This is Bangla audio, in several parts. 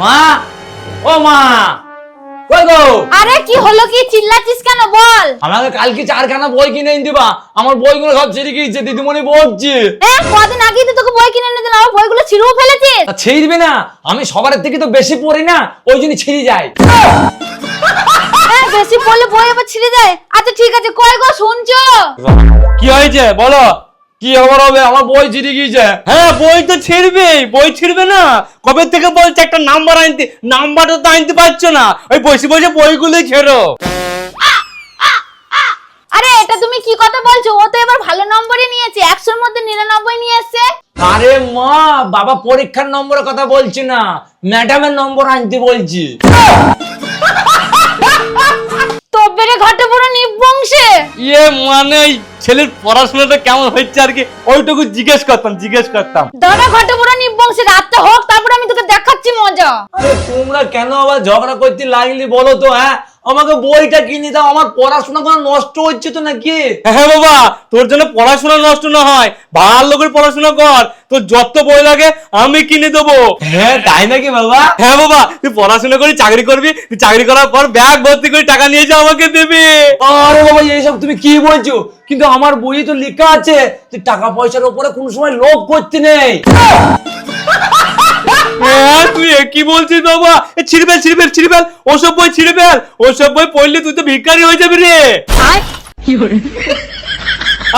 মা? ও মা! কই গো? আরে কি হলো কি চিল্লাচ্ছিস কেন? বল। আমাকে কালকে চারখানা বই কিনে এনে দিবা। আমার বইগুলো সব ছিঁড়ে গিয়েছে দিদিমণি বলছে। হ্যাঁ কদিন আগেই তো তোকে বই কিনে এনে দিলাম আমার বইগুলো ছিঁড়েও ফেলেছিস। তা ছিঁড়বে না। আমি সবার থেকে তো বেশি পড়ি না ওই জন্য ছিঁড়ে যায় বেশি পড়লে বই আবার ছিঁড়ে যায়। আচ্ছা ঠিক আছে কয় গো শুনছো? কি হয়েছে? বলো। কি খবর হবে? আমার বই ছিঁড়ে গিয়েছে। হ্যাঁ বই তো ছিড়বে বই ছিড়বে না। কবে থেকে বলছে একটা নাম্বার আনতে? নাম্বারটা তো আনতে পারছ না। ওই বসে বসে বইগুলোই ছেড়ো। আরে এটা তুমি কি কথা বলছো? ও তো এবার ভালো নম্বরই নিয়েছে। একশোর মধ্যে নিরানব্বই নিয়ে এসছে। আরে মা বাবা পরীক্ষার নম্বরের কথা বলছি না। ম্যাডামের নম্বর আনতে বলছি। তবেরে ঘটে পুরো নিবংশে ইয়ে মানে ছেলের পড়াশোনাটা কেমন হচ্ছে আর কি ওইটুকু জিজ্ঞেস করতাম জিজ্ঞেস করতাম। দাদা ঘটে পুরো নিবংশে রাতটা হোক তারপর আমি তোকে দেখাচ্ছি মজা। আরে তোমরা কেন আবার ঝগড়া করতে লাগলি বলো তো হ্যাঁ? আমাকে বইটা কিনে দাও আমার পড়াশোনা কোনো নষ্ট হচ্ছে তো নাকি? হ্যাঁ বাবা তোর জন্য পড়াশোনা নষ্ট না হয়। ভালো করে পড়াশোনা কর তোর যত বই লাগে আমি কিনে দেবো। হ্যাঁ তাই নাকি বাবা? হ্যাঁ বাবা তুই পড়াশোনা করে চাকরি করবি তুই চাকরি করার পর ব্যাগ ভর্তি করে টাকা নিয়ে যা আমাকে দেবে। আরে বাবা এইসব তুমি কি বলছো? কিন্তু আমার বইয়ে তো লেখা আছে যে টাকা পয়সার উপরে কোনো সময় লোভ করতে নেই। হ্যাঁ তুই কি বলছিস বাবা? ছিড়বেল ছিড়বেল ছিড়বেল। ওসব বই ছিড়বেল। ওসব বই পড়লে তুই তো ভিক্ষারি হয়ে যাবি রে।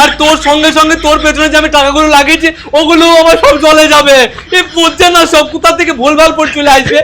আর তোর সঙ্গে সঙ্গে তোর পেছনে যে আমি টাকাগুলো লাগিয়েছি ওগুলো আমার সব জলে যাবে। এ পড়ছে না সব কোথা থেকে ভুলভাল পড়ে চলে আসবে।